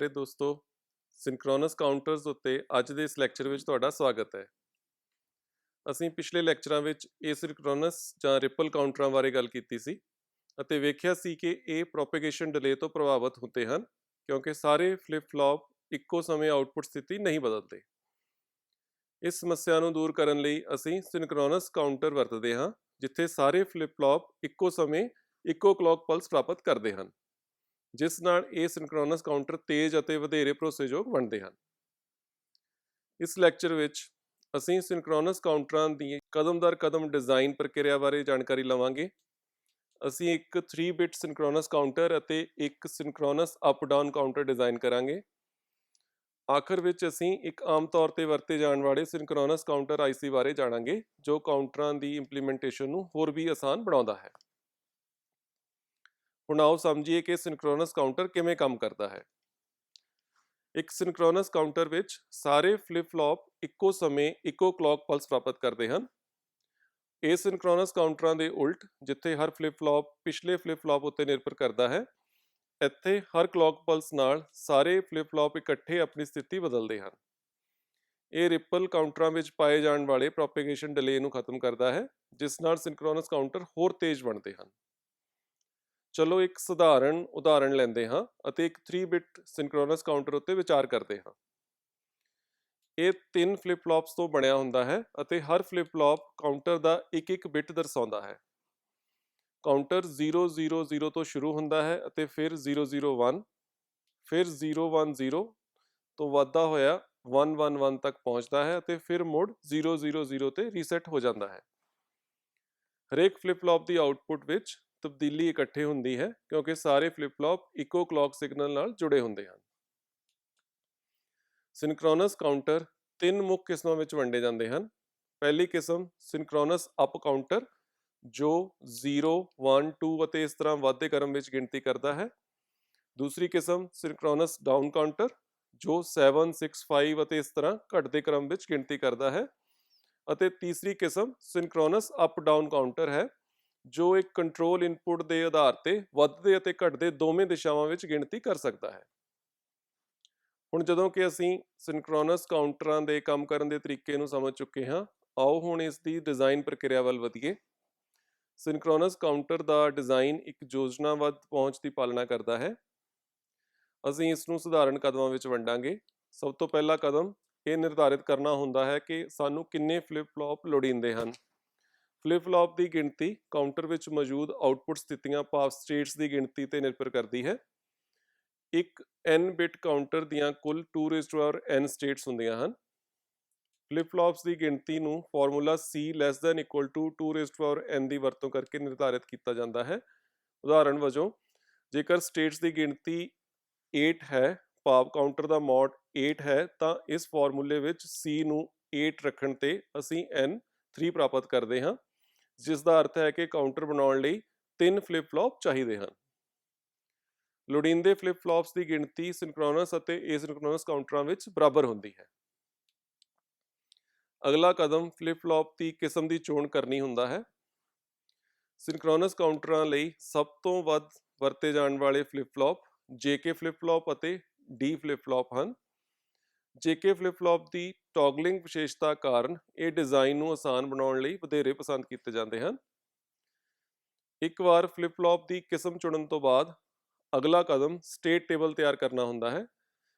ਪਿਆਰੇ ਦੋਸਤੋ ਸਿੰਕਰੋਨਸ ਕਾਊਂਟਰਸ ਉੱਤੇ ਅੱਜ ਦੇ ਇਸ ਲੈਕਚਰ ਵਿੱਚ ਤੁਹਾਡਾ ਸਵਾਗਤ ਹੈ। ਅਸੀਂ ਪਿਛਲੇ ਲੈਕਚਰਾਂ ਵਿੱਚ ਏਸਿੰਕਰੋਨਸ ਜਾਂ ਰਿਪਲ ਕਾਊਂਟਰਾਂ ਬਾਰੇ ਗੱਲ ਕੀਤੀ ਸੀ ਅਤੇ ਵੇਖਿਆ ਸੀ ਕਿ ਇਹ ਪ੍ਰੋਪੇਗੇਸ਼ਨ ਡਿਲੇ ਤੋਂ ਪ੍ਰਭਾਵਿਤ ਹੁੰਦੇ ਹਨ ਕਿਉਂਕਿ ਸਾਰੇ ਫਲਿਪ ਫਲॉप ਇੱਕੋ ਸਮੇਂ ਆਉਟਪੁੱਟ ਸਥਿਤੀ ਨਹੀਂ ਬਦਲਦੇ। ਇਸ ਸਮੱਸਿਆ ਨੂੰ ਦੂਰ ਕਰਨ ਲਈ ਅਸੀਂ ਸਿੰਕਰੋਨਸ ਕਾਊਂਟਰ ਵਰਤਦੇ ਹਾਂ, ਜਿੱਥੇ ਸਾਰੇ ਫਲਿਪ ਫਲॉप ਇੱਕੋ ਸਮੇਂ ਇੱਕੋ ਕਲੌਕ ਪਲਸ ਪ੍ਰਾਪਤ ਕਰਦੇ ਹਨ। ਜਿਸ ਨਾਲ ਇਹ ਸਿੰਕਰੋਨਸ ਕਾਊਂਟਰ ਤੇਜ਼ ਅਤੇ ਵਧੇਰੇ ਭਰੋਸੇਯੋਗ ਬਣਦੇ ਹਨ। ਇਸ ਲੈਕਚਰ ਵਿੱਚ ਅਸੀਂ ਸਿੰਕਰੋਨਸ ਕਾਊਂਟਰਾਂ ਦੀ ਕਦਮ ਦਰ ਕਦਮ ਡਿਜ਼ਾਈਨ ਪ੍ਰਕਿਰਿਆ ਬਾਰੇ ਜਾਣਕਾਰੀ ਲਵਾਂਗੇ। ਅਸੀਂ ਇੱਕ 3 ਬਿਟ ਸਿੰਕਰੋਨਸ ਕਾਊਂਟਰ ਅਤੇ ਇੱਕ synchronous up down counter design ਕਰਾਂਗੇ। ਆਖਰ ਵਿੱਚ ਅਸੀਂ ਇੱਕ ਆਮ ਤੌਰ ਤੇ ਵਰਤੇ ਜਾਣ ਵਾਲੇ ਸਿੰਕਰੋਨਸ ਕਾਊਂਟਰ ਆਈਸੀ ਬਾਰੇ ਜਾਣਾਂਗੇ, ਜੋ ਕਾਊਂਟਰਾਂ ਦੀ ਇੰਪਲੀਮੈਂਟੇਸ਼ਨ ਨੂੰ ਹੋਰ ਵੀ ਆਸਾਨ ਬਣਾਉਂਦਾ ਹੈ। ਹੁਣ ਆਓ ਸਮਝੀਏ ਕਿ ਸਿੰਕ੍ਰੋਨਸ ਕਾਊਂਟਰ ਕਿਵੇਂ ਕੰਮ ਕਰਦਾ ਹੈ। ਇੱਕ ਸਿੰਕ੍ਰੋਨਸ ਕਾਊਂਟਰ ਵਿੱਚ ਸਾਰੇ ਫਲਿਪ-ਫਲॉप ਇੱਕੋ ਸਮੇਂ ਇੱਕੋ ਕਲੌਕ ਪਲਸ ਪ੍ਰਾਪਤ ਕਰਦੇ ਹਨ। ਇਹ ਸਿੰਕ੍ਰੋਨਸ ਕਾਊਂਟਰਾਂ ਦੇ ਉਲਟ ਜਿੱਥੇ ਹਰ ਫਲਿਪ-ਫਲॉप ਪਿਛਲੇ ਫਲਿਪ-ਫਲॉप ਉੱਤੇ ਨਿਰਭਰ ਕਰਦਾ ਹੈ, ਇੱਥੇ ਹਰ ਕਲੌਕ ਪਲਸ ਨਾਲ ਸਾਰੇ ਫਲਿਪ-ਫਲॉप ਇਕੱਠੇ ਆਪਣੀ ਸਥਿਤੀ ਬਦਲਦੇ ਹਨ। ਇਹ ਰਿਪਲ ਕਾਊਂਟਰਾਂ ਵਿੱਚ ਪਾਏ ਜਾਣ ਵਾਲੇ ਪ੍ਰੋਪਗੇਸ਼ਨ ਡਿਲੇ ਨੂੰ ਖਤਮ ਕਰਦਾ ਹੈ, ਜਿਸ ਨਾਲ ਸਿੰਕ੍ਰੋਨਸ ਕਾਊਂਟਰ ਹੋਰ ਤੇਜ਼ ਬਣਦੇ ਹਨ। ਚਲੋ ਇੱਕ ਸਧਾਰਨ ਉਦਾਹਰਣ ਲੈਂਦੇ ਹਾਂ ਅਤੇ ਇੱਕ 3 ਬਿਟ ਸਿੰਕਰੋਨਸ ਕਾਊਂਟਰ ਉੱਤੇ ਵਿਚਾਰ ਕਰਦੇ ਹਾਂ। ਇਹ ਤਿੰਨ ਫਲਿਪ-ਫਲॉप्स ਤੋਂ ਬਣਿਆ ਹੁੰਦਾ ਹੈ ਅਤੇ ਹਰ ਫਲਿਪ-ਫਲॉप ਕਾਊਂਟਰ ਦਾ ਇੱਕ ਇੱਕ ਬਿਟ ਦਰਸਾਉਂਦਾ ਹੈ। ਕਾਊਂਟਰ 000 ਤੋਂ ਸ਼ੁਰੂ ਹੁੰਦਾ ਹੈ ਅਤੇ ਫਿਰ 001 ਫਿਰ 010 ਤੋਂ ਵੱਧਦਾ ਹੋਇਆ 111 ਤੱਕ ਪਹੁੰਚਦਾ ਹੈ ਅਤੇ ਫਿਰ ਮੁੜ 000 ਤੇ ਰੀਸੈਟ ਹੋ ਜਾਂਦਾ ਹੈ। ਹਰੇਕ ਫਲਿਪ-ਫਲॉप ਦੀ ਆਉਟਪੁੱਟ ਵਿੱਚ ਤਬਦੀਲੀ ਇਕੱਠੇ ਹੁੰਦੀ ਹੈ ਕਿਉਂਕਿ ਸਾਰੇ ਫਲਿਪ ਫਲॉप ਇੱਕੋ ਕਲੌਕ ਸਿਗਨਲ ਨਾਲ ਜੁੜੇ ਹੁੰਦੇ ਹਨ। ਸਿੰਕਰੋਨਸ ਕਾਊਂਟਰ ਤਿੰਨ ਮੁੱਖ ਕਿਸਮਾਂ ਵਿੱਚ ਵੰਡੇ ਜਾਂਦੇ ਹਨ। ਪਹਿਲੀ ਕਿਸਮ ਸਿੰਕਰੋਨਸ ਅਪ ਕਾਊਂਟਰ ਜੋ 0 1 2 ਅਤੇ ਇਸ ਤਰ੍ਹਾਂ ਵਾਧੇ ਕ੍ਰਮ ਵਿੱਚ ਗਿਣਤੀ ਕਰਦਾ ਹੈ। ਦੂਸਰੀ ਕਿਸਮ ਸਿੰਕਰੋਨਸ ਡਾਊਨ ਕਾਊਂਟਰ ਜੋ 7 6 5 ਅਤੇ ਇਸ ਤਰ੍ਹਾਂ ਘਟਦੇ ਕ੍ਰਮ ਵਿੱਚ ਗਿਣਤੀ ਕਰਦਾ ਹੈ। ਅਤੇ ਤੀਸਰੀ ਕਿਸਮ ਸਿੰਕਰੋਨਸ ਅਪ ਡਾਊਨ ਕਾਊਂਟਰ ਹੈ ਜੋ ਇੱਕ ਕੰਟਰੋਲ ਇਨਪੁਟ ਦੇ ਆਧਾਰ ਤੇ ਵੱਧਦੇ ਅਤੇ ਘਟਦੇ ਦੋਵੇਂ ਦਿਸ਼ਾਵਾਂ ਵਿੱਚ ਗਿਣਤੀ ਕਰ ਸਕਦਾ ਹੈ। ਹੁਣ ਜਦੋਂ ਕਿ ਅਸੀਂ ਸਿੰਕਰੋਨਸ ਕਾਊਂਟਰਾਂ ਦੇ ਕੰਮ ਕਰਨ ਦੇ ਤਰੀਕੇ ਨੂੰ ਸਮਝ ਚੁੱਕੇ ਹਾਂ, ਆਓ ਹੁਣ ਇਸ ਦੀ ਡਿਜ਼ਾਈਨ ਪ੍ਰਕਿਰਿਆ ਵੱਲ ਵਧੀਏ। ਸਿੰਕਰੋਨਸ ਕਾਊਂਟਰ ਦਾ ਡਿਜ਼ਾਈਨ ਇੱਕ ਯੋਜਨਾਬੱਧ ਪਹੁੰਚ ਦੀ ਪਾਲਣਾ ਕਰਦਾ ਹੈ। ਅਸੀਂ ਇਸ ਨੂੰ ਸਧਾਰਨ ਕਦਮਾਂ ਵਿੱਚ ਵੰਡਾਂਗੇ। ਸਭ ਤੋਂ ਪਹਿਲਾ ਕਦਮ ਇਹ ਨਿਰਧਾਰਿਤ ਕਰਨਾ ਹੁੰਦਾ ਹੈ ਕਿ ਸਾਨੂੰ ਕਿੰਨੇ ਫਲਿਪ ਫਲॉप ਲੋੜੀਂਦੇ ਹਨ। ਫਲਿਪ-ਫਲਾਪ ਦੀ ਗਿਣਤੀ ਕਾਊਂਟਰ ਵਿੱਚ ਮੌਜੂਦ ਆਉਟਪੁਟ ਸਥਿਤੀਆਂ ਪਾਵ ਸਟੇਟਸ ਦੀ ਗਿਣਤੀ ਤੇ ਨਿਰਭਰ ਕਰਦੀ ਹੈ। ਇੱਕ n ਬਿਟ ਕਾਊਂਟਰ ਦੀਆਂ ਕੁੱਲ 2n ਸਟੇਟਸ ਹੁੰਦੀਆਂ ਹਨ। ਫਲਿਪ-ਫਲਾਪਸ ਦੀ ਗਿਣਤੀ ਨੂੰ ਫਾਰਮੂਲਾ C ≤ 2n ਦੀ ਵਰਤੋਂ ਕਰਕੇ ਨਿਰਧਾਰਿਤ ਕੀਤਾ ਜਾਂਦਾ ਹੈ। ਉਦਾਹਰਨ ਵਜੋਂ, ਜੇਕਰ ਸਟੇਟਸ ਦੀ ਗਿਣਤੀ 8 ਹੈ ਭਾਵ ਕਾਊਂਟਰ ਦਾ ਮੋਡ 8 ਹੈ, ਤਾਂ ਇਸ ਫਾਰਮੂਲੇ ਵਿੱਚ C ਨੂੰ 8 ਰੱਖਣ ਤੇ ਅਸੀਂ n 3 ਪ੍ਰਾਪਤ ਕਰਦੇ ਹਾਂ। ਜਿਸ ਦਾ ਅਰਥ ਹੈ ਕਿ ਕਾਊਂਟਰ ਬਣਾਉਣ ਲਈ ਤਿੰਨ ਫਲਿੱਪ-ਫਲੌਪ ਚਾਹੀਦੇ ਹਨ। ਲੋੜੀਂਦੇ ਫਲਿੱਪ-ਫਲੌਪਸ ਦੀ ਗਿਣਤੀ ਸਿੰਕਰੋਨਸ ਅਤੇ ਏਸਿੰਕ੍ਰੋਨਸ ਕਾਊਂਟਰਾਂ ਵਿੱਚ ਬਰਾਬਰ ਹੁੰਦੀ ਹੈ। ਅਗਲਾ ਕਦਮ ਫਲਿੱਪ-ਫਲੌਪ ਦੀ ਕਿਸਮ ਦੀ ਚੋਣ ਕਰਨੀ ਹੁੰਦਾ ਹੈ। ਸਿੰਕਰੋਨਸ ਕਾਊਂਟਰਾਂ ਲਈ ਸਭ ਤੋਂ ਵੱਧ ਵਰਤੇ ਜਾਣ ਵਾਲੇ flip flop JK flip flop ਅਤੇ ਡੀ ਫਲਿੱਪ-ਫਲੌਪ ਹਨ। ਜੇਕੇ ਫਲਿੱਪ-ਫਲੌਪ ਦੀ ਟੌਗਲਿੰਗ ਵਿਸ਼ੇਸ਼ਤਾ ਕਾਰਨ ਇਹ ਡਿਜ਼ਾਈਨ ਨੂੰ ਆਸਾਨ ਬਣਾਉਣ ਲਈ ਵਧੇਰੇ ਪਸੰਦ ਕੀਤੇ ਜਾਂਦੇ ਹਨ। ਇੱਕ ਵਾਰ ਫਲਿਪ ਫਲॉप ਦੀ ਕਿਸਮ ਚੁਣਨ ਤੋਂ ਬਾਅਦ ਅਗਲਾ ਕਦਮ ਸਟੇਟ ਟੇਬਲ ਤਿਆਰ ਕਰਨਾ ਹੁੰਦਾ ਹੈ।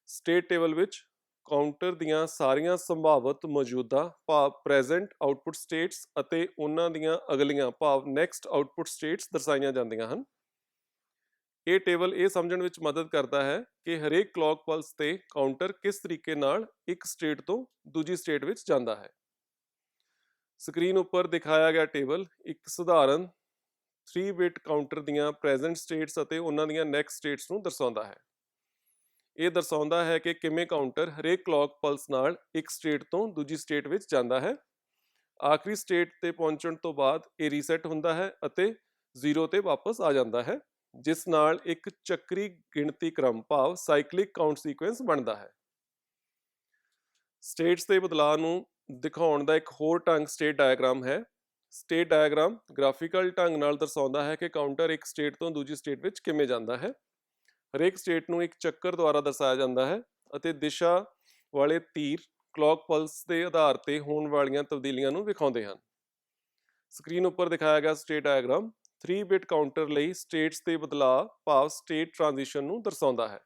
ਸਟੇਟ ਟੇਬਲ ਵਿੱਚ ਕਾਊਂਟਰ ਦੀਆਂ ਸਾਰੀਆਂ ਸੰਭਾਵਤ ਮੌਜੂਦਾ ਭਾਵ ਪ੍ਰੈਜ਼ੈਂਟ ਆਊਟਪੁੱਟ ਸਟੇਟਸ ਅਤੇ ਉਹਨਾਂ ਦੀਆਂ ਅਗਲੀਆਂ ਭਾਵ ਨੈਕਸਟ ਆਊਟਪੁੱਟ ਸਟੇਟਸ ਦਰਸਾਈਆਂ ਜਾਂਦੀਆਂ ਹਨ। ਇਹ ਟੇਬਲ ਇਹ ਸਮਝਣ ਵਿੱਚ ਮਦਦ ਕਰਦਾ ਹੈ ਕਿ ਹਰੇਕ ਕਲੌਕ ਪਲਸ ਤੇ ਕਾਊਂਟਰ ਕਿਸ ਤਰੀਕੇ ਨਾਲ ਇੱਕ ਸਟੇਟ ਤੋਂ ਦੂਜੀ ਸਟੇਟ ਵਿੱਚ ਜਾਂਦਾ ਹੈ। ਸਕਰੀਨ ਉੱਪਰ ਦਿਖਾਇਆ ਗਿਆ ਟੇਬਲ ਇੱਕ ਸਧਾਰਨ 3 ਬਿਟ ਕਾਊਂਟਰ ਦੀਆਂ ਪ੍ਰੈਜ਼ੈਂਟ ਸਟੇਟਸ ਅਤੇ ਉਹਨਾਂ ਦੀਆਂ ਨੈਕਸਟ ਸਟੇਟਸ ਨੂੰ ਦਰਸਾਉਂਦਾ ਹੈ। ਇਹ ਦਰਸਾਉਂਦਾ ਹੈ ਕਿ ਕਿਵੇਂ ਕਾਊਂਟਰ ਹਰੇਕ ਕਲੌਕ ਪਲਸ ਨਾਲ ਇੱਕ ਸਟੇਟ ਤੋਂ ਦੂਜੀ ਸਟੇਟ ਵਿੱਚ ਜਾਂਦਾ ਹੈ। ਆਖਰੀ ਸਟੇਟ ਤੇ ਪਹੁੰਚਣ ਤੋਂ ਬਾਅਦ ਇਹ ਰੀਸੈਟ ਹੁੰਦਾ ਹੈ ਅਤੇ 0 ਤੇ ਵਾਪਸ ਆ ਜਾਂਦਾ ਹੈ। ਜਿਸ ਨਾਲ ਇੱਕ ਚੱਕਰੀ ਗਿਣਤੀ ਕ੍ਰਮ ਭਾਵ ਸਾਈਕਲਿਕ ਕਾਊਂਟ ਸੀਕੁਐਂਸ ਬਣਦਾ ਹੈ। ਸਟੇਟਸ ਦੇ ਬਦਲਾਅ ਨੂੰ ਦਿਖਾਉਣ ਦਾ ਇੱਕ ਹੋਰ ਢੰਗ ਸਟੇਟ ਡਾਇਆਗ੍ਰਾਮ ਹੈ। ਸਟੇਟ ਡਾਇਗਰਾਮ ਗ੍ਰਾਫੀਕਲ ਢੰਗ ਨਾਲ ਦਰਸਾਉਂਦਾ ਹੈ ਕਿ ਕਾਊਂਟਰ ਇੱਕ ਸਟੇਟ ਤੋਂ ਦੂਜੀ ਸਟੇਟ ਵਿੱਚ ਕਿਵੇਂ ਜਾਂਦਾ ਹੈ। ਹਰੇਕ ਸਟੇਟ ਨੂੰ ਇੱਕ ਚੱਕਰ ਦੁਆਰਾ ਦਰਸਾਇਆ ਜਾਂਦਾ ਹੈ ਅਤੇ ਦਿਸ਼ਾ ਵਾਲੇ ਤੀਰ ਕਲੌਕ ਪਲਸ ਦੇ ਆਧਾਰ ਤੇ ਹੋਣ ਵਾਲੀਆਂ ਤਬਦੀਲੀਆਂ ਨੂੰ ਵਿਖਾਉਂਦੇ ਹਨ। ਸਕਰੀਨ ਉੱਪਰ ਦਿਖਾਇਆ ਗਿਆ ਸਟੇਟ ਡਾਇਗਰਾਮ 3 ਬਿਟ ਕਾਊਂਟਰ ਲਈ ਸਟੇਟਸ ਦੇ ਬਦਲਾਅ ਭਾਵ ਸਟੇਟ ਟ੍ਰਾਂਜੀਸ਼ਨ ਨੂੰ ਦਰਸਾਉਂਦਾ ਹੈ।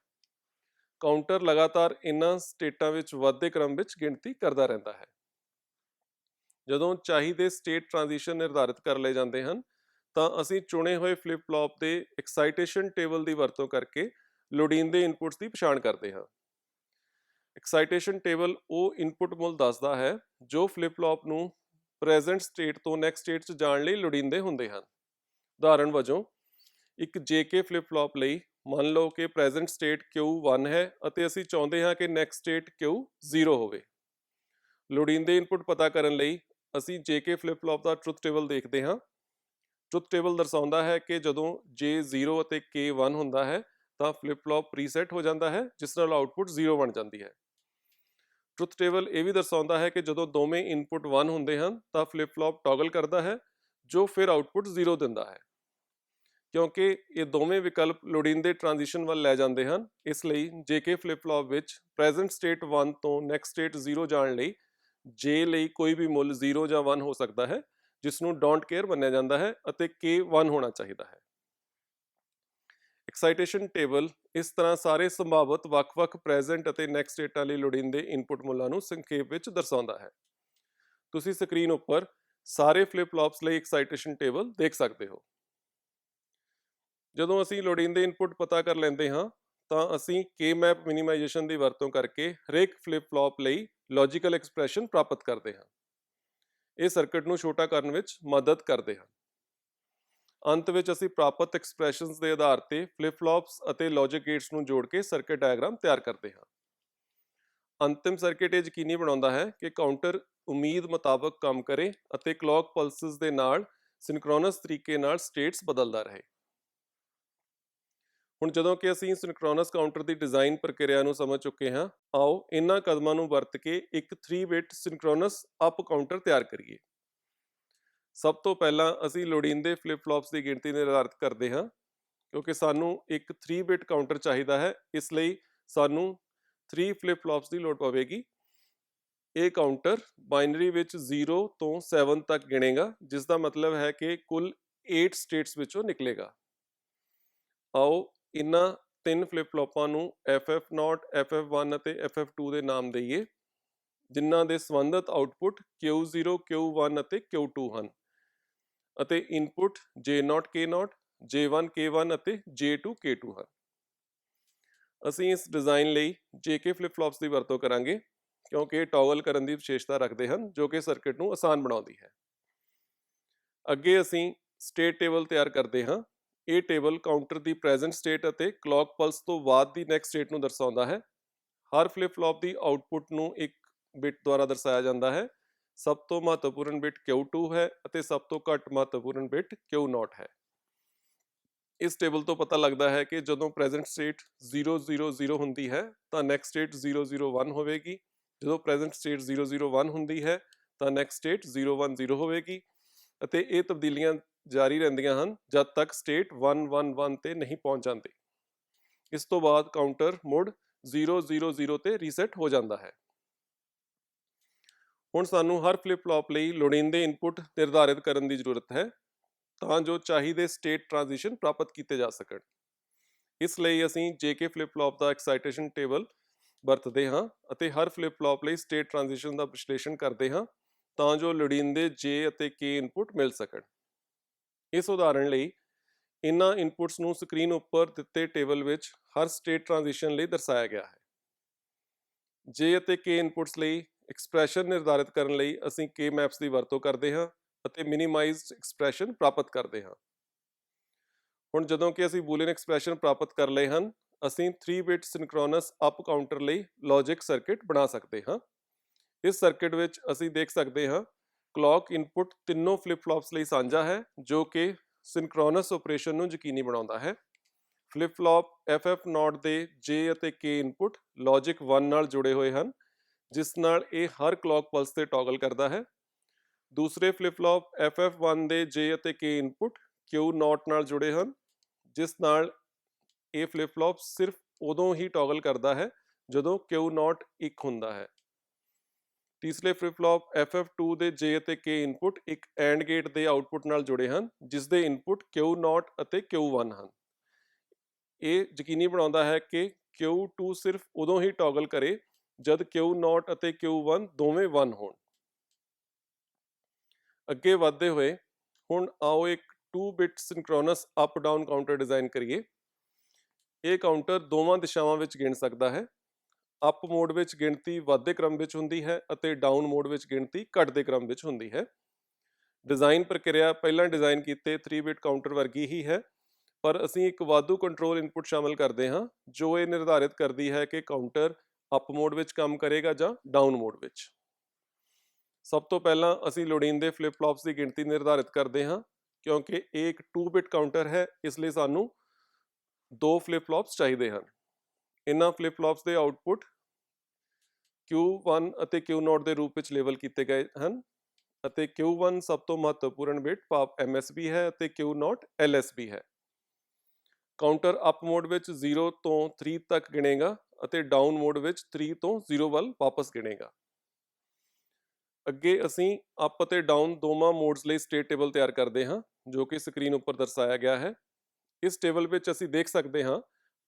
ਕਾਊਂਟਰ ਲਗਾਤਾਰ ਇਨ੍ਹਾਂ ਸਟੇਟਾਂ ਵਿੱਚ ਵੱਧਦੇ ਕ੍ਰਮ ਵਿੱਚ ਗਿਣਤੀ ਕਰਦਾ ਰਹਿੰਦਾ ਹੈ। ਜਦੋਂ ਚਾਹੀਦੇ ਸਟੇਟ ਟ੍ਰਾਂਜੀਸ਼ਨ ਨਿਰਧਾਰਿਤ ਕਰ ਲਏ ਜਾਂਦੇ ਹਨ, ਤਾਂ ਅਸੀਂ ਚੁਣੇ ਹੋਏ ਫਲਿਪ ਫਲੌਪ ਦੇ ਐਕਸਾਈਟੇਸ਼ਨ ਟੇਬਲ ਦੀ ਵਰਤੋਂ ਕਰਕੇ ਲੋੜੀਂਦੇ ਇਨਪੁਟਸ ਦੀ ਪਛਾਣ ਕਰਦੇ ਹਾਂ। ਐਕਸਾਈਟੇਸ਼ਨ ਟੇਬਲ ਉਹ ਇਨਪੁਟ ਮੁੱਲ ਦੱਸਦਾ ਹੈ ਜੋ ਫਲਿਪ ਫਲੌਪ ਨੂੰ ਪ੍ਰੈਜ਼ੈਂਟ ਸਟੇਟ ਤੋਂ ਨੈਕਸਟ ਸਟੇਟ 'ਚ ਜਾਣ ਲਈ ਲੋੜੀਂਦੇ ਹੁੰਦੇ ਹਨ। ਉਦਾਹਰਣ ਵਜੋਂ, ਇੱਕ JK ਫਲਿਪ ਫਲੌਪ ਲਈ ਮੰਨ ਲਓ ਕਿ ਪ੍ਰੈਜ਼ੈਂਟ ਸਟੇਟ Q1 ਹੈ ਅਤੇ ਅਸੀਂ ਚਾਹੁੰਦੇ ਹਾਂ ਕਿ ਨੈਕਸਟ ਸਟੇਟ Q0 ਹੋਵੇ। ਲੋੜੀਂਦੇ ਇਨਪੁਟ ਪਤਾ ਕਰਨ ਲਈ ਅਸੀਂ JK ਫਲਿਪ ਫਲੌਪ ਦਾ ਟਰੁਥ ਟੇਬਲ ਦੇਖਦੇ ਹਾਂ। ਟਰੁਥ ਟੇਬਲ ਦਰਸਾਉਂਦਾ ਹੈ ਕਿ ਜਦੋਂ J 0 ਅਤੇ K 1 ਹੁੰਦਾ ਹੈ, ਤਾਂ ਫਲਿਪ ਫਲੌਪ ਰੀਸੈਟ ਹੋ ਜਾਂਦਾ ਹੈ, ਜਿਸ ਨਾਲ ਆਉਟਪੁੱਟ 0 ਬਣ ਜਾਂਦੀ ਹੈ। ਟਰੁਥ ਟੇਬਲ ਇਹ ਵੀ ਦਰਸਾਉਂਦਾ ਹੈ ਕਿ ਜਦੋਂ ਦੋਵੇਂ ਇਨਪੁਟ 1 ਹੁੰਦੇ ਹਨ, ਤਾਂ ਫਲਿਪ ਫਲੌਪ ਟੌਗਲ ਕਰਦਾ ਹੈ ਜੋ ਫਿਰ ਆਉਟਪੁੱਟ 0 ਦਿੰਦਾ ਹੈ। ਕਿਉਂਕਿ ਇਹ ਦੋਵੇਂ ਵਿਕਲਪ ਲੋੜੀਂਦੇ ਟ੍ਰਾਂਜੀਸ਼ਨ ਵੱਲ ਲੈ ਜਾਂਦੇ ਹਨ। ਇਸ ਲਈ JK ਫਲਿਪ ਫਲੌਪ ਵਿੱਚ ਪ੍ਰੈਜ਼ੈਂਟ ਸਟੇਟ 1 ਤੋਂ ਨੈਕਸਟ ਸਟੇਟ 0 ਜਾਣ ਲਈ J ਲਈ ਕੋਈ ਵੀ ਮੁੱਲ 0 ਜਾਂ 1 ਹੋ ਸਕਦਾ ਹੈ ਜਿਸ ਨੂੰ ਡੋਂਟ ਕੇਅਰ ਮੰਨਿਆ ਜਾਂਦਾ ਹੈ ਅਤੇ K 1 ਹੋਣਾ ਚਾਹੀਦਾ ਹੈ। ਐਕਸਾਈਟੇਸ਼ਨ ਟੇਬਲ ਇਸ ਤਰ੍ਹਾਂ ਸਾਰੇ ਸੰਭਾਵਿਤ ਵੱਖ-ਵੱਖ ਪ੍ਰੈਜ਼ੈਂਟ ਅਤੇ ਨੈਕਸਟ ਸਟੇਟਾਂ ਲਈ ਲੋੜੀਂਦੇ ਇਨਪੁਟ ਮੁੱਲਾਂ ਨੂੰ ਸੰਖੇਪ ਵਿੱਚ ਦਰਸਾਉਂਦਾ ਹੈ। ਤੁਸੀਂ ਸਕਰੀਨ ਉੱਪਰ ਸਾਰੇ ਫਲਿਪ ਫਲੌਪਸ ਲਈ ਐਕਸਾਈਟੇਸ਼ਨ ਟੇਬਲ ਦੇਖ ਸਕਦੇ ਹੋ। ਜਦੋਂ ਅਸੀਂ ਲੋੜੀਂਦੇ ਇਨਪੁਟ ਪਤਾ ਕਰ ਲੈਂਦੇ ਹਾਂ, ਤਾਂ ਅਸੀਂ K-ਮੈਪ ਮਿਨੀਮਾਈਜੇਸ਼ਨ ਦੀ ਵਰਤੋਂ ਕਰਕੇ ਹਰੇਕ ਫਲਿਪ ਫਲੌਪ ਲਈ ਲੌਜੀਕਲ ਐਕਸਪ੍ਰੈਸ਼ਨ ਪ੍ਰਾਪਤ ਕਰਦੇ ਹਾਂ। ਇਹ ਸਰਕਟ ਨੂੰ ਛੋਟਾ ਕਰਨ ਵਿੱਚ ਮਦਦ ਕਰਦੇ ਹਨ। ਅੰਤ ਵਿੱਚ ਅਸੀਂ ਪ੍ਰਾਪਤ ਐਕਸਪ੍ਰੈਸ਼ਨਸ ਦੇ ਆਧਾਰ ਤੇ ਫਲਿਪ ਫਲੌਪਸ ਅਤੇ ਲੌਜਿਕ ਗੇਟਸ ਨੂੰ ਜੋੜ ਕੇ ਸਰਕਟ ਡਾਇਗਰਾਮ ਤਿਆਰ ਕਰਦੇ ਹਾਂ। ਅੰਤਿਮ ਸਰਕਟ ਇਹ ਯਕੀਨੀ ਬਣਾਉਂਦਾ ਹੈ ਕਿ ਕਾਊਂਟਰ ਉਮੀਦ ਮੁਤਾਬਕ ਕੰਮ ਕਰੇ ਅਤੇ ਕਲੌਕ ਪਲਸਸ ਦੇ ਨਾਲ ਸਿੰਕਰੋਨਸ ਤਰੀਕੇ ਨਾਲ ਸਟੇਟਸ ਬਦਲਦਾ ਰਹੇ। ਹੁਣ ਜਦੋਂ ਕਿ ਅਸੀਂ ਸਿੰਕਰੋਨਸ ਕਾਊਂਟਰ ਦੀ ਡਿਜ਼ਾਈਨ ਪ੍ਰਕਿਰਿਆ ਨੂੰ ਸਮਝ ਚੁੱਕੇ ਹਾਂ, ਆਓ ਇਹਨਾਂ ਕਦਮਾਂ ਨੂੰ ਵਰਤ ਕੇ ਇੱਕ 3 ਬਿਟ ਸਿੰਕਰੋਨਸ ਅਪ ਕਾਊਂਟਰ ਤਿਆਰ ਕਰੀਏ। ਸਭ ਤੋਂ ਪਹਿਲਾਂ ਅਸੀਂ ਲੋੜੀਂਦੇ ਫਲਿਪ ਫਲੌਪਸ ਦੀ ਗਿਣਤੀ ਨਿਰਧਾਰਤ ਕਰਦੇ ਹਾਂ, ਕਿਉਂਕਿ ਸਾਨੂੰ ਇੱਕ 3 ਬਿਟ ਕਾਊਂਟਰ ਚਾਹੀਦਾ ਹੈ, ਇਸ ਲਈ ਸਾਨੂੰ 3 ਫਲਿਪ ਫਲੌਪਸ ਦੀ ਲੋੜ ਪਵੇਗੀ। ਇਹ ਕਾਊਂਟਰ ਬਾਈਨਰੀ ਵਿੱਚ 0 ਤੋਂ 7 ਤੱਕ ਗਿਣੇਗਾ ਜਿਸ ਦਾ ਮਤਲਬ ਹੈ ਕਿ ਕੁੱਲ 8 ਸਟੇਟਸ ਵਿੱਚੋਂ ਨਿਕਲੇਗਾ। ਆਓ ਇਨ੍ਹਾਂ ਤਿੰਨ ਫਲਿਪ ਫਲੌਪਾਂ ਨੂੰ FF0 FF1 ਅਤੇ FF2 ਦੇ ਨਾਮ ਦਈਏ, ਜਿਨ੍ਹਾਂ ਦੇ ਸੰਬੰਧਿਤ ਆਉਟਪੁੱਟ Q0 Q1 ਅਤੇ Q2 ਹਨ। ਅਤੇ input J0 K0 J1 K1 ਅਤੇ J2 K2 ਹਨ। ਅਸੀਂ ਇਸ ਡਿਜ਼ਾਈਨ ਲਈ JK ਫਲਿਪ ਫਲੌਪਸ ਦੀ ਵਰਤੋਂ ਕਰਾਂਗੇ, ਕਿਉਂਕਿ ਇਹ ਟੌਗਲ ਕਰਨ ਦੀ ਵਿਸ਼ੇਸ਼ਤਾ ਰੱਖਦੇ ਹਨ, ਜੋ ਕਿ ਸਰਕਟ ਨੂੰ ਆਸਾਨ ਬਣਾਉਂਦੀ ਹੈ। ਅੱਗੇ ਅਸੀਂ ਸਟੇਟ ਟੇਬਲ ਤਿਆਰ ਕਰਦੇ ਹਾਂ। ਇਹ ਟੇਬਲ ਕਾਊਂਟਰ ਦੀ ਪ੍ਰੈਜ਼ੈਂਟ ਸਟੇਟ ਅਤੇ ਕਲੌਕ ਪਲਸ ਤੋਂ ਬਾਅਦ ਦੀ ਨੈਕਸਟ ਸਟੇਟ ਨੂੰ ਦਰਸਾਉਂਦਾ ਹੈ। ਹਰ ਫਲਿਪ ਫਲੌਪ ਦੀ ਆਉਟਪੁੱਟ ਨੂੰ ਇੱਕ ਬਿਟ ਦੁਆਰਾ ਦਰਸਾਇਆ ਜਾਂਦਾ ਹੈ। ਸਭ ਤੋਂ ਮਹੱਤਵਪੂਰਨ ਬਿਟ Q2 ਹੈ ਅਤੇ ਸਭ ਤੋਂ ਘੱਟ ਮਹੱਤਵਪੂਰਨ ਬਿਟ Q0 ਹੈ। ਇਸ ਟੇਬਲ ਤੋਂ ਪਤਾ ਲੱਗਦਾ ਹੈ ਕਿ ਜਦੋਂ ਪ੍ਰੈਜ਼ੈਂਟ ਸਟੇਟ 000 ਹੁੰਦੀ ਹੈ, ਤਾਂ ਨੈਕਸਟ ਸਟੇਟ 001 ਹੋਵੇਗੀ। ਜਦੋਂ ਪ੍ਰੈਜ਼ੈਂਟ ਸਟੇਟ 001 ਹੁੰਦੀ ਹੈ, ਤਾਂ ਨੈਕਸਟ ਸਟੇਟ 010 ਹੋਵੇਗੀ। ਅਤੇ ਇਹ ਤਬਦੀਲੀਆਂ ਜਾਰੀ ਰਹਿੰਦੀਆਂ ਹਨ, ਜਦ ਤੱਕ ਸਟੇਟ 111 ਤੇ ਨਹੀਂ ਪਹੁੰਚ ਜਾਂਦੀ। ਇਸ ਤੋਂ ਬਾਅਦ ਕਾਊਂਟਰ ਮੁੜ 000 ਤੇ ਰੀਸੈਟ ਹੋ ਜਾਂਦਾ ਹੈ। ਹੁਣ ਸਾਨੂੰ ਹਰ ਫਲਿਪ ਫਲੌਪ ਲਈ ਲੋੜੀਂਦੇ ਇਨਪੁਟ ਨਿਰਧਾਰਿਤ ਕਰਨ ਦੀ ਜ਼ਰੂਰਤ ਹੈ। ਤਾਂ ਜੋ ਚਾਹੀਦੇ ਸਟੇਟ ਟ੍ਰਾਂਜੀਸ਼ਨ ਪ੍ਰਾਪਤ ਕੀਤੇ ਜਾ ਸਕਣ। ਇਸ ਲਈ ਅਸੀਂ JK ਫਲਿਪ ਫਲੌਪ ਦਾ ਐਕਸਾਈਟੇਸ਼ਨ ਟੇਬਲ ਵਰਤਦੇ ਹਾਂ ਅਤੇ ਹਰ ਫਲਿਪ ਫਲੌਪ ਲਈ ਸਟੇਟ ਟ੍ਰਾਂਜੀਸ਼ਨ ਦਾ ਵਿਸ਼ਲੇਸ਼ਣ ਕਰਦੇ ਹਾਂ ਤਾਂ ਜੋ ਲੋੜੀਂਦੇ J ਅਤੇ K ਇਨਪੁਟ ਮਿਲ ਸਕਣ। ਇਸ ਉਦਾਹਰਣ ਲਈ ਇਨ੍ਹਾਂ ਇਨਪੁਟਸ ਨੂੰ ਸਕਰੀਨ ਉੱਪਰ ਦਿੱਤੇ ਟੇਬਲ ਵਿੱਚ ਹਰ ਸਟੇਟ ਟ੍ਰਾਂਜੀਸ਼ਨ ਲਈ ਦਰਸਾਇਆ ਗਿਆ ਹੈ। J ਅਤੇ K ਇਨਪੁਟਸ ਲਈ ਐਕਸਪ੍ਰੈਸ਼ਨ ਨਿਰਧਾਰਿਤ ਕਰਨ ਲਈ ਅਸੀਂ K ਮੈਪਸ ਦੀ ਵਰਤੋਂ ਕਰਦੇ ਹਾਂ ਅਤੇ ਮਿਨੀਮਾਈਜ਼ਡ ਐਕਸਪ੍ਰੈਸ਼ਨ ਪ੍ਰਾਪਤ ਕਰਦੇ ਹਾਂ। ਹੁਣ ਜਦੋਂ ਕਿ ਅਸੀਂ ਬੂਲੀਅਨ ਐਕਸਪ੍ਰੈਸ਼ਨ ਪ੍ਰਾਪਤ ਕਰ ਲਏ ਹਨ, ਅਸੀਂ 3 ਬਿਟ ਸਿੰਕਰੋਨਸ ਅਪ ਕਾਊਂਟਰ ਲਈ ਲੌਜਿਕ ਸਰਕਟ ਬਣਾ ਸਕਦੇ ਹਾਂ। ਇਸ ਸਰਕਟ ਵਿੱਚ ਅਸੀਂ ਦੇਖ ਸਕਦੇ ਹਾਂ ਕਲੌਕ ਇਨਪੁਟ ਤਿੰਨੋਂ ਫਲਿਪ ਫਲੌਪਸ ਲਈ ਸਾਂਝਾ ਹੈ, ਜੋ ਕਿ ਸਿੰਕਰੋਨਸ ਆਪਰੇਸ਼ਨ ਨੂੰ ਯਕੀਨੀ ਬਣਾਉਂਦਾ ਹੈ। ਫਲਿਪ ਫਲੌਪ FF0 ਦੇ J ਅਤੇ K ਇਨਪੁਟ ਲੌਜਿਕ 1 ਨਾਲ ਜੁੜੇ ਹੋਏ ਹਨ, ਜਿਸ ਨਾਲ ਇਹ ਹਰ ਕਲੌਕ ਪਲਸ ਤੇ ਟੌਗਲ ਕਰਦਾ ਹੈ। ਦੂਸਰੇ ਫਲਿਪ ਫਲੌਪ FF1 ਦੇ J ਅਤੇ K ਇਨਪੁਟ Q0 ਨਾਲ ਜੁੜੇ ਹਨ, ਜਿਸ ਨਾਲ ਇਹ ਫਲਿਪ ਫਲॉप ਸਿਰਫ ਉਦੋਂ ਹੀ ਟੌਗਲ ਕਰਦਾ ਹੈ ਜਦੋਂ Q0 1 ਹੁੰਦਾ ਹੈ। ਤੀਸਰੇ ਫਲਿਪ ਫਲॉप FF2 ਦੇ J ਅਤੇ K ਇਨਪੁਟ ਇੱਕ AND ਗੇਟ ਦੇ ਆਉਟਪੁੱਟ ਨਾਲ ਜੁੜੇ ਹਨ ਜਿਸ ਦੇ ਇਨਪੁੱਟ Q0 ਅਤੇ Q1 ਹਨ। ਇਹ ਯਕੀਨੀ ਬਣਾਉਂਦਾ ਹੈ ਕਿ Q2 ਸਿਰਫ ਉਦੋਂ ਹੀ ਟੌਗਲ ਕਰੇ ਜਦ Q0 ਅਤੇ Q1 ਦੋਵੇਂ 1 ਹੋਣ। ਅੱਗੇ ਵਧਦੇ ਹੋਏ, ਹੁਣ ਆਓ ਇੱਕ 2 bit synchronous up down counter design ਕਰੀਏ। ਇਹ ਕਾਊਂਟਰ ਦੋਵਾਂ ਦਿਸ਼ਾਵਾਂ ਵਿੱਚ ਗਿਣ ਸਕਦਾ ਹੈ। ਅਪ ਮੋਡ ਵਿੱਚ ਗਿਣਤੀ ਵੱਧਦੇ ਕ੍ਰਮ ਵਿੱਚ ਹੁੰਦੀ ਹੈ ਅਤੇ ਡਾਊਨ ਮੋਡ ਵਿੱਚ ਗਿਣਤੀ ਘਟਦੇ ਕ੍ਰਮ ਵਿੱਚ ਹੁੰਦੀ ਹੈ। ਡਿਜ਼ਾਈਨ ਪ੍ਰਕਿਰਿਆ ਪਹਿਲਾਂ ਡਿਜ਼ਾਈਨ ਕੀਤੇ 3 ਬਿਟ ਕਾਊਂਟਰ ਵਰਗੀ ਹੀ ਹੈ, ਪਰ ਅਸੀਂ ਇੱਕ ਵਾਧੂ ਕੰਟਰੋਲ ਇਨਪੁਟ ਸ਼ਾਮਲ ਕਰਦੇ ਹਾਂ, ਜੋ ਇਹ ਨਿਰਧਾਰਿਤ ਕਰਦੀ ਹੈ ਕਿ ਕਾਊਂਟਰ ਅਪ ਮੋਡ ਵਿੱਚ ਕੰਮ ਕਰੇਗਾ ਜਾਂ ਡਾਊਨ ਮੋਡ ਵਿੱਚ। ਸਭ ਤੋਂ ਪਹਿਲਾਂ ਅਸੀਂ ਲੋੜੀਂਦੇ ਫਲਿਪ-ਫਲਾਪਸ ਦੀ ਗਿਣਤੀ ਨਿਰਧਾਰਿਤ ਕਰਦੇ ਹਾਂ, ਕਿਉਂਕਿ ਇਹ ਇੱਕ 2 ਬਿਟ ਕਾਊਂਟਰ ਹੈ, ਇਸ ਲਈ ਸਾਨੂੰ ਦੋ ਫਲਿਪ-ਫਲਾਪਸ ਚਾਹੀਦੇ ਹਨ। ਇਹਨਾਂ ਫਲਿਪ-ਫਲਾਪਸ ਦੇ ਆਉਟਪੁੱਟ Q1 ਅਤੇ Q0 ਦੇ ਰੂਪ ਵਿੱਚ ਲੇਬਲ ਕੀਤੇ ਗਏ ਹਨ ਅਤੇ Q1 ਸਭ ਤੋਂ ਮਹੱਤਵਪੂਰਨ ਬਿਟ ਭਾਵ MSB ਹੈ ਅਤੇ Q0 LSB ਹੈ। ਕਾਊਂਟਰ ਅਪ ਮੋਡ ਵਿੱਚ 0 ਤੋਂ 3 ਤੱਕ ਗਿਣੇਗਾ ਅਤੇ ਡਾਊਨ ਮੋਡ ਵਿੱਚ 3 ਤੋਂ 0 ਵੱਲ ਵਾਪਸ ਗਿਣੇਗਾ। ਅੱਗੇ ਅਸੀਂ ਅਪ ਅਤੇ ਡਾਊਨ ਦੋਵਾਂ ਮੋਡਸ ਲਈ ਸਟੇਟ ਟੇਬਲ ਤਿਆਰ ਕਰਦੇ ਹਾਂ, ਜੋ ਕਿ ਸਕਰੀਨ ਉੱਪਰ ਦਰਸਾਇਆ ਗਿਆ ਹੈ। ਇਸ ਟੇਬਲ ਵਿੱਚ ਅਸੀਂ ਦੇਖ ਸਕਦੇ ਹਾਂ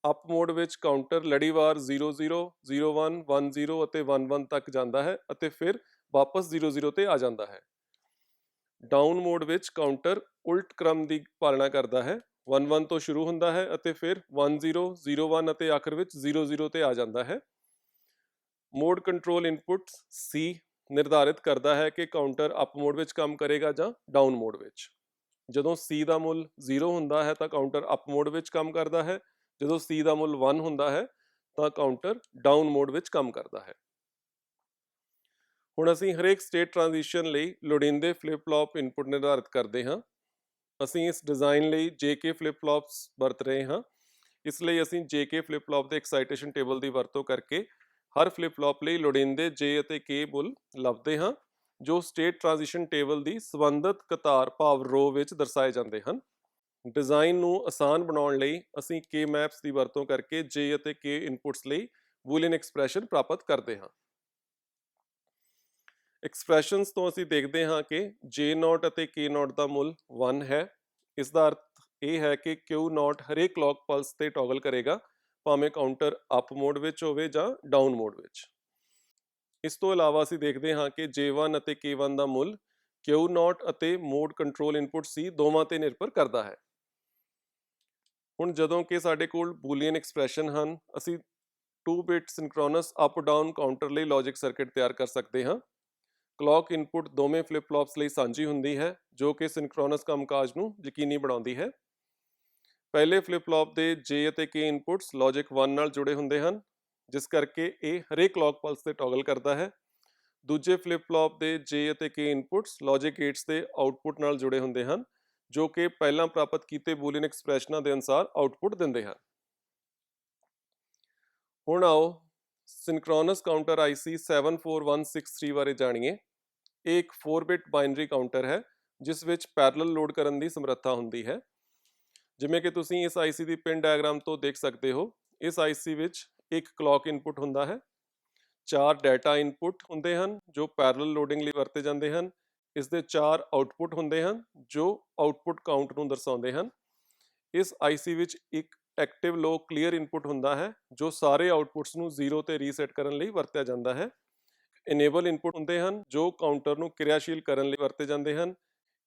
ਅਪ ਮੋਡ ਵਿੱਚ ਕਾਊਂਟਰ ਲੜੀਵਾਰ 00 01 10 ਅਤੇ 11 ਤੱਕ ਜਾਂਦਾ ਹੈ ਅਤੇ ਫਿਰ ਵਾਪਸ 00 ਤੇ ਆ ਜਾਂਦਾ ਹੈ। ਡਾਊਨ ਮੋਡ ਵਿੱਚ ਕਾਊਂਟਰ ਉਲਟ ਕ੍ਰਮ ਦੀ ਪਾਲਣਾ ਕਰਦਾ ਹੈ। 11 ਤੋਂ ਸ਼ੁਰੂ ਹੁੰਦਾ ਹੈ ਅਤੇ ਫਿਰ 10 01 ਅਤੇ ਆਖਰ ਵਿੱਚ 00 ਤੇ ਆ ਜਾਂਦਾ ਹੈ। ਮੋਡ ਕੰਟਰੋਲ ਇਨਪੁਟ C ਨਿਰਧਾਰਿਤ ਕਰਦਾ ਹੈ ਕਿ ਕਾਊਂਟਰ ਅਪ ਮੋਡ ਵਿੱਚ ਕੰਮ ਕਰੇਗਾ ਜਾਂ ਡਾਊਨ ਮੋਡ ਵਿੱਚ। ਜਦੋਂ C ਦਾ ਮੁੱਲ 0 ਹੁੰਦਾ ਹੈ ਤਾਂ ਕਾਊਂਟਰ ਅਪ ਮੋਡ ਵਿੱਚ ਕੰਮ ਕਰਦਾ ਹੈ। ਜਦੋਂ C ਦਾ ਮੁੱਲ 1 ਹੁੰਦਾ ਹੈ ਤਾਂ ਕਾਊਂਟਰ ਡਾਊਨ ਮੋਡ ਵਿੱਚ ਕੰਮ ਕਰਦਾ ਹੈ। ਹੁਣ ਅਸੀਂ ਹਰੇਕ ਸਟੇਟ ਟ੍ਰਾਂਜੀਸ਼ਨ ਲਈ ਲੋੜੀਂਦੇ ਫਲਿਪ-ਫਲॉप ਇਨਪੁਟ ਨਿਰਧਾਰਿਤ ਕਰਦੇ ਹਾਂ। ਅਸੀਂ ਇਸ ਡਿਜ਼ਾਈਨ ਲਈ JK ਫਲਿਪ-ਫਲॉप्स ਵਰਤ ਰਹੇ ਹਾਂ। ਇਸ ਲਈ ਅਸੀਂ JK ਫਲਿਪ-ਫਲॉप ਦੇ ਐਕਸਾਈਟੇਸ਼ਨ ਟੇਬਲ ਦੀ ਵਰਤੋਂ ਕਰਕੇ ਹਰ ਫਲਿਪ ਫਲॉप ਲਈ ਲੋੜੀਂਦੇ J ਅਤੇ K ਬੁੱਲ ਲੱਭਦੇ ਹਾਂ, ਜੋ ਸਟੇਟ ਟ੍ਰਾਂਜੀਸ਼ਨ ਟੇਬਲ ਦੀ ਸੰਬੰਧਿਤ ਕਤਾਰ ਭਾਵ ਰੋ ਵਿੱਚ ਦਰਸਾਏ ਜਾਂਦੇ ਹਨ। ਡਿਜ਼ਾਈਨ ਨੂੰ ਆਸਾਨ ਬਣਾਉਣ ਲਈ ਅਸੀਂ K ਮੈਪਸ ਦੀ ਵਰਤੋਂ ਕਰਕੇ J ਅਤੇ K ਇਨਪੁਟਸ ਲਈ ਬੂਲੀਅਨ ਐਕਸਪ੍ਰੈਸ਼ਨ ਪ੍ਰਾਪਤ ਕਰਦੇ ਹਾਂ। ਐਕਸਪ੍ਰੈਸ਼ਨਸ ਤੋਂ ਅਸੀਂ ਦੇਖਦੇ ਹਾਂ ਕਿ J0 ਅਤੇ K0 ਦਾ ਮੁੱਲ 1 ਹੈ। ਇਸ ਦਾ ਅਰਥ ਇਹ ਹੈ ਕਿ Q0 ਹਰੇਕ ਕਲੌਕ ਪਲਸ ਤੇ ਟੌਗਲ ਕਰੇਗਾ। ਭਾਵੇਂ ਕਾਊਂਟਰ ਅਪ ਮੋਡ ਵਿੱਚ ਹੋਵੇ ਜਾਂ ਡਾਊਨ ਮੋਡ ਵਿੱਚ। ਇਸ ਤੋਂ ਇਲਾਵਾ ਅਸੀਂ ਦੇਖਦੇ ਹਾਂ ਕਿ J1 ਅਤੇ K1 ਦਾ ਮੁੱਲ Q0 ਅਤੇ ਮੋਡ ਕੰਟਰੋਲ ਇਨਪੁਟ C ਦੋਵਾਂ ਤੇ ਨਿਰਭਰ ਕਰਦਾ ਹੈ। ਹੁਣ ਜਦੋਂ ਕਿ ਸਾਡੇ ਕੋਲ ਬੂਲੀਅਨ ਐਕਸਪ੍ਰੈਸ਼ਨ ਹਨ, ਅਸੀਂ 2 bit synchronous up down counter ਲਈ ਲੌਜੀਕ ਸਰਕਟ ਤਿਆਰ ਕਰ ਸਕਦੇ ਹਾਂ। ਕਲੌਕ ਇਨਪੁਟ ਦੋਵੇਂ ਫਲਿਪ ਫਲॉप्स ਲਈ ਸਾਂਝੀ ਹੁੰਦੀ ਹੈ, ਜੋ ਕਿ ਸਿੰਕਰੋਨਸ ਕੰਮਕਾਜ ਨੂੰ ਯਕੀਨੀ ਬਣਾਉਂਦੀ ਹੈ। ਪਹਿਲੇ ਫਲਿਪ ਫਲॉप ਦੇ J ਅਤੇ K ਇਨਪੁਟਸ ਲੌਜੀਕ 1 ਨਾਲ ਜੁੜੇ ਹੁੰਦੇ ਹਨ, ਜਿਸ ਕਰਕੇ ਇਹ ਹਰੇਕ ਕਲੌਕ ਪਲਸ ਤੇ ਟੌਗਲ ਕਰਦਾ ਹੈ। ਦੂਜੇ ਫਲਿਪ ਫਲॉप ਦੇ J ਅਤੇ K ਇਨਪੁਟਸ ਲੌਜਿਕ ਗੇਟਸ ਦੇ ਆਉਟਪੁੱਟ ਨਾਲ ਜੁੜੇ ਹੁੰਦੇ ਹਨ, ਜੋ ਕਿ ਪਹਿਲਾਂ ਪ੍ਰਾਪਤ ਕੀਤੇ ਬੂਲੀਅਨ ਐਕਸਪ੍ਰੈਸ਼ਨਾਂ ਦੇ ਅਨੁਸਾਰ ਆਉਟਪੁੱਟ ਦਿੰਦੇ ਹਨ। ਹੁਣ ਆਓ ਸਿੰਕ੍ਰੋਨਸ ਕਾਊਂਟਰ IC 74163 ਬਾਰੇ ਜਾਣੀਏ। ਇਹ ਇੱਕ 4 ਬਿਟ ਬਾਈਨਰੀ ਕਾਊਂਟਰ ਹੈ, ਜਿਸ ਵਿੱਚ ਪੈਰਲਲ ਲੋਡ ਕਰਨ ਦੀ ਸਮਰੱਥਾ ਹੁੰਦੀ ਹੈ। ਜਿਵੇਂ ਕਿ ਤੁਸੀਂ ਇਸ IC ਦੀ ਪਿਨ ਡਾਇਗਰਾਮ ਤੋਂ ਦੇਖ ਸਕਦੇ ਹੋ, ਇਸ IC ਵਿੱਚ ਇੱਕ ਕਲੌਕ ਇਨਪੁਟ ਹੁੰਦਾ ਹੈ, ਚਾਰ ਡਾਟਾ ਇਨਪੁਟ ਹੁੰਦੇ ਹਨ ਜੋ ਪੈਰਲਲ ਲੋਡਿੰਗ ਲਈ ਵਰਤੇ ਜਾਂਦੇ ਹਨ, ਇਸ ਦੇ ਚਾਰ ਆਊਟਪੁੱਟ ਹੁੰਦੇ ਹਨ ਜੋ ਆਊਟਪੁੱਟ ਕਾਊਂਟ ਨੂੰ ਦਰਸਾਉਂਦੇ ਹਨ। ਇਸ IC ਵਿੱਚ ਇੱਕ ਐਕਟਿਵ ਲੋ ਕਲੀਅਰ ਇਨਪੁਟ ਹੁੰਦਾ ਹੈ, ਜੋ ਸਾਰੇ ਆਊਟਪੁੱਟਸ ਨੂੰ 0 ਤੇ ਰੀਸੈਟ ਕਰਨ ਲਈ ਵਰਤਿਆ ਜਾਂਦਾ ਹੈ। ਇਨੇਬਲ ਇਨਪੁਟ ਹੁੰਦੇ ਹਨ, ਜੋ ਕਾਊਂਟਰ ਨੂੰ ਕਿਰਿਆਸ਼ੀਲ ਕਰਨ ਲਈ ਵਰਤੇ ਜਾਂਦੇ ਹਨ।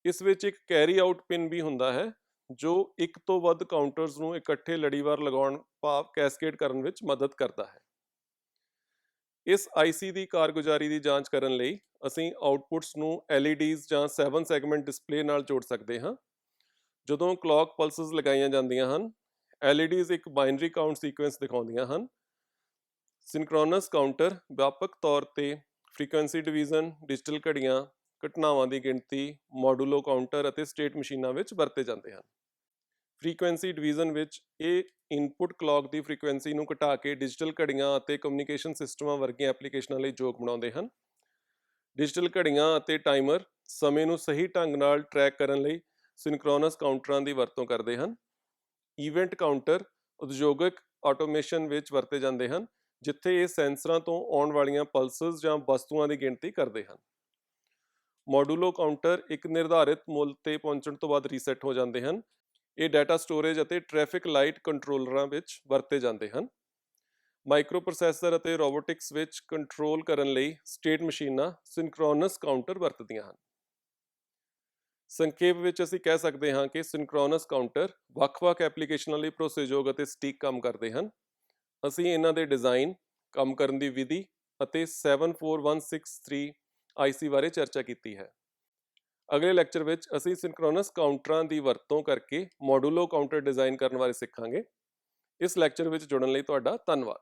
ਇਸ ਵਿੱਚ ਇੱਕ ਕੈਰੀ ਆਊਟ ਪਿਨ ਵੀ ਹੁੰਦਾ ਹੈ ਜੋ ਇੱਕ ਤੋਂ ਵੱਧ ਕਾਊਂਟਰਸ ਨੂੰ ਇਕੱਠੇ ਲੜੀਵਾਰ ਲਗਾਉਣ, ਭਾਵ ਕੈਸਕੇਡ ਕਰਨ ਵਿੱਚ ਮਦਦ ਕਰਦਾ ਹੈ। ਇਸ IC ਦੀ ਕਾਰਗੁਜ਼ਾਰੀ ਦੀ ਜਾਂਚ ਕਰਨ ਲਈ ਅਸੀਂ ਆਉਟਪੁੱਟਸ ਨੂੰ LEDs ਜਾਂ 7 ਸੈਗਮੈਂਟ ਡਿਸਪਲੇ ਨਾਲ ਜੋੜ ਸਕਦੇ ਹਾਂ। ਜਦੋਂ ਕਲੌਕ ਪਲਸਸ ਲਗਾਈਆਂ ਜਾਂਦੀਆਂ ਹਨ LEDs ਇੱਕ ਬਾਈਨਰੀ ਕਾਊਂਟ ਸੀਕੁਐਂਸ ਦਿਖਾਉਂਦੀਆਂ ਹਨ। ਸਿੰਕ੍ਰੋਨਸ ਕਾਊਂਟਰ ਵਿਆਪਕ ਤੌਰ ਤੇ ਫ੍ਰੀਕੁਐਂਸੀ ਡਿਵੀਜ਼ਨ ਡਿਜੀਟਲ ਘੜੀਆਂ, ਘਟਨਾਵਾਂ ਦੀ ਗਿਣਤੀ ਮੋਡੂਲੋ ਕਾਊਂਟਰ ਅਤੇ ਸਟੇਟ ਮਸ਼ੀਨਾਂ ਵਿੱਚ ਵਰਤੇ ਜਾਂਦੇ ਹਨ। ਫ੍ਰੀਕੁਐਂਸੀ ਡਿਵੀਜ਼ਨ ਵਿੱਚ ਇਹ ਇਨਪੁਟ ਕਲੌਕ ਦੀ ਫ੍ਰੀਕੁਐਂਸੀ ਨੂੰ ਘਟਾ ਕੇ ਡਿਜੀਟਲ ਘੜੀਆਂ ਅਤੇ ਕਮਿਊਨੀਕੇਸ਼ਨ ਸਿਸਟਮਾਂ ਵਰਗੀਆਂ ਐਪਲੀਕੇਸ਼ਨਾਂ ਲਈ ਯੋਗ ਬਣਾਉਂਦੇ ਹਨ। ਡਿਜੀਟਲ ਘੜੀਆਂ ਅਤੇ ਟਾਈਮਰ ਸਮੇਂ ਨੂੰ ਸਹੀ ਢੰਗ ਨਾਲ ਟਰੈਕ ਕਰਨ ਲਈ ਸਿੰਕਰੋਨਸ ਕਾਊਂਟਰਾਂ ਦੀ ਵਰਤੋਂ ਕਰਦੇ ਹਨ। ਇਵੈਂਟ ਕਾਊਂਟਰ ਉਦਯੋਗਿਕ ਆਟੋਮੇਸ਼ਨ ਵਿੱਚ ਵਰਤੇ ਜਾਂਦੇ ਹਨ, ਜਿੱਥੇ ਇਹ ਸੈਂਸਰਾਂ ਤੋਂ ਆਉਣ ਵਾਲੀਆਂ ਪਲਸਸ ਜਾਂ ਵਸਤੂਆਂ ਦੀ ਗਿਣਤੀ ਕਰਦੇ ਹਨ। ਮੋਡੂਲੋ ਕਾਊਂਟਰ ਇੱਕ ਨਿਰਧਾਰਿਤ ਮੁੱਲ ਤੇ ਪਹੁੰਚਣ ਤੋਂ ਬਾਅਦ ਰੀਸੈਟ ਹੋ ਜਾਂਦੇ ਹਨ ਇਹ ਡਾਟਾ ਸਟੋਰੇਜ ਅਤੇ ਟ੍ਰੈਫਿਕ ਲਾਈਟ ਕੰਟਰੋਲਰਾਂ ਵਿੱਚ ਵਰਤੇ ਜਾਂਦੇ ਹਨ। ਮਾਈਕਰੋ ਪ੍ਰੋਸੈਸਰ ਅਤੇ ਰੋਬੋਟਿਕਸ ਵਿੱਚ ਕੰਟਰੋਲ ਕਰਨ ਲਈ ਸਟੇਟ ਮਸ਼ੀਨਾਂ ਸਿੰਕਰੋਨਸ ਕਾਊਂਟਰ ਵਰਤਦੀਆਂ ਹਨ। ਸੰਖੇਪ ਵਿੱਚ ਅਸੀਂ ਕਹਿ ਸਕਦੇ ਹਾਂ ਕਿ ਸਿੰਕਰੋਨਸ ਕਾਊਂਟਰ ਵੱਖ-ਵੱਖ ਐਪਲੀਕੇਸ਼ਨਾਂ ਲਈ ਭਰੋਸੇਯੋਗ ਅਤੇ ਸਟੀਕ ਕੰਮ ਕਰਦੇ ਹਨ। ਅਸੀਂ ਇਹਨਾਂ ਦੇ ਡਿਜ਼ਾਈਨ ਕੰਮ ਕਰਨ ਦੀ ਵਿਧੀ ਅਤੇ 74163 IC ਬਾਰੇ ਚਰਚਾ ਕੀਤੀ ਹੈ। ਅਗਲੇ ਲੈਕਚਰ ਵਿੱਚ ਅਸੀਂ ਸਿੰਕਰੋਨਸ ਕਾਊਂਟਰਾਂ ਦੀ ਵਰਤੋਂ ਕਰਕੇ ਮੋਡੂਲੋ ਕਾਊਂਟਰ ਡਿਜ਼ਾਈਨ ਕਰਨ ਬਾਰੇ ਸਿੱਖਾਂਗੇ। ਇਸ ਲੈਕਚਰ ਵਿੱਚ ਜੁੜਨ ਲਈ ਤੁਹਾਡਾ ਧੰਨਵਾਦ।